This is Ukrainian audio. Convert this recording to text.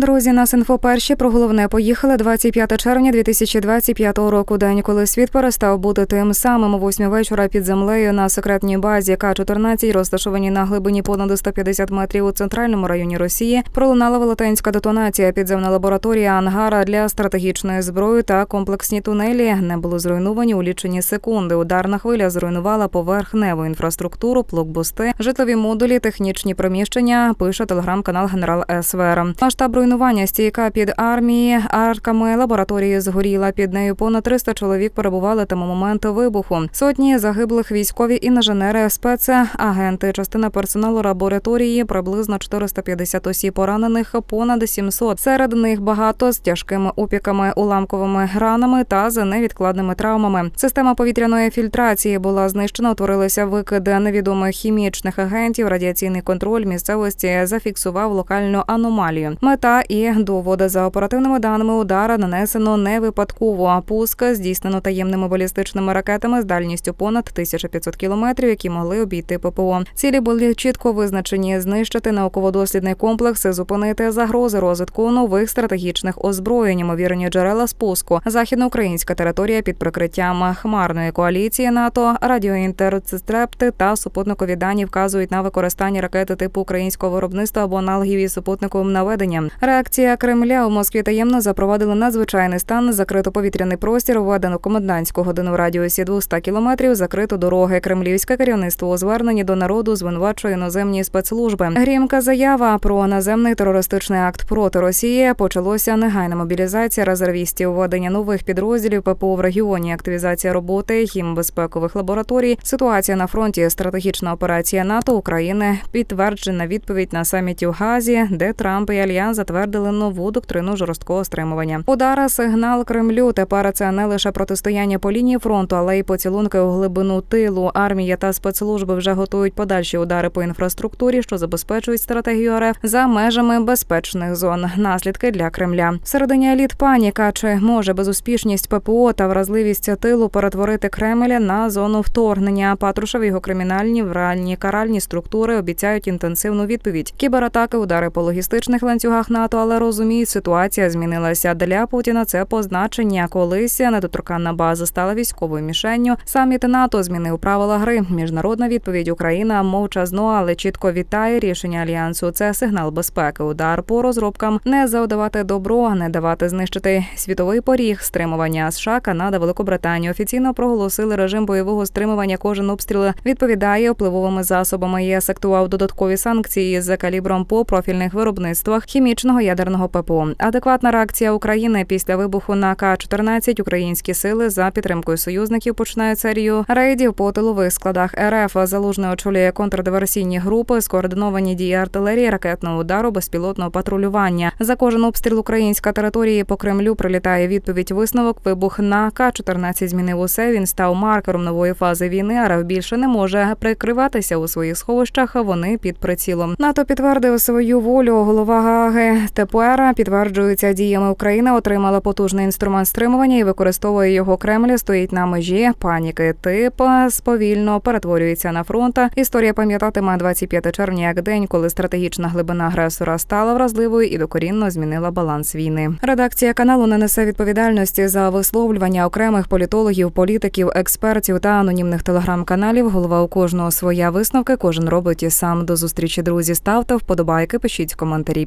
Друзі, нас інфо перші про головне поїхали 25 червня 2025 року. День, коли світ перестав бути тим самим о 8 вечора під землею на секретній базі К-14, розташованій на глибині понад 150 метрів у центральному районі Росії, пролунала велетенська детонація. Підземна лабораторія ангара для стратегічної зброї та комплексні тунелі не були зруйновані у лічені секунди. Ударна хвиля зруйнувала поверхневу інфраструктуру, блокбусти, житлові модулі, технічні приміщення. Пише телеграм-канал Генерал СВР. Масштаб руйнування стійка під армії арками лабораторії згоріла. Під нею понад 300 чоловік перебували тому моменту вибуху. Сотні загиблих військові інженери, спецагенти, частина персоналу лабораторії, приблизно 450 осіб поранених, понад 700. Серед них багато з тяжкими опіками, уламковими ранами та з невідкладними травмами. Система повітряної фільтрації була знищена. Утворилися викиди невідомих хімічних агентів. Радіаційний контроль місцевості зафіксував локальну аномалію. Мета і доводи за оперативними даними удара нанесено не випадково. А пуск здійснено таємними балістичними ракетами з дальністю понад 1500 кілометрів, які могли обійти ППО. Цілі були чітко визначені: знищити науково-дослідний комплекс, зупинити загрози розвитку нових стратегічних озброєнь, ймовірні джерела спуску. Західноукраїнська територія під прикриттям хмарної коаліції НАТО, радіоінтерцепти та супутникові дані вказують на використання ракети типу українського виробництва або аналогів із супутниковим наведенням. Реакція Кремля у Москві таємно запровадили надзвичайний стан, закрито повітряний простір, введено комендантську годину в радіусі 200 кілометрів, закрито дороги. Кремлівське керівництво у зверненні до народу звинувачує іноземні спецслужби. Грімка заява про наземний терористичний акт проти Росії почалося негайна мобілізація резервістів, введення нових підрозділів ППО в регіоні, активізація роботи хімбезпекових лабораторій. Ситуація на фронті, стратегічна операція НАТО України, підтверджена відповідь на саміті в Газі, де Трамп і Альянс затвердили нову доктрину жорсткого стримування. Удара сигнал Кремлю. Тепер це не лише протистояння по лінії фронту, але й поцілунки у глибину тилу. Армія та спецслужби вже готують подальші удари по інфраструктурі, що забезпечують стратегію РФ за межами безпечних зон. Наслідки для Кремля. Всередині еліт паніка чи може безуспішність ППО та вразливість тилу перетворити Кремля на зону вторгнення. Патрушев його кримінальні вральні каральні структури обіцяють інтенсивну відповідь. Кібератаки, удари по логістичних ланцюгах НАТО, але розуміють, ситуація змінилася. Для Путіна це позначення. Колись недоторканна база стала військовою мішенню. Саміт НАТО змінив правила гри. Міжнародна відповідь Україна мовчазно, але чітко вітає рішення альянсу. Це сигнал безпеки. Удар по розробкам не завдавати добро, не давати знищити світовий поріг стримування. США, Канада, Великобританія офіційно проголосили режим бойового стримування. Кожен обстріл відповідає впливовими засобами. ЄС актував додаткові санкції з калібром по профільних виробництвах хімічного ядерного ППО. Адекватна реакція України після вибуху на К-14 Українські сили за підтримкою союзників починають серію рейдів по тилових складах РФ. Залужний очолює контрдиверсійні групи, скоординовані дії артилерії, ракетного удару, безпілотного патрулювання. За кожен обстріл українська території по Кремлю прилітає відповідь. Висновок вибух на К-14 змінив усе. Він став маркером нової фази війни. РФ більше не може прикриватися у своїх сховищах. Вони під прицілом. НАТО підтвердив свою волю. Голова Гаги тепер підтверджується діями України. Отримала потужний інструмент стримування і використовує його Кремль. Стоїть на межі паніки. Тип сповільно перетворюється на фронт. Історія пам'ятатиме 25 червня як день, коли стратегічна глибина агресора стала вразливою і докорінно змінила баланс війни. Редакція каналу не несе відповідальності за висловлювання окремих політологів, політиків, експертів та анонімних телеграм-каналів. Голова у кожного своя висновки. Кожен робить і сам. До зустрічі друзі. Ставте вподобайки, пишіть коментарі,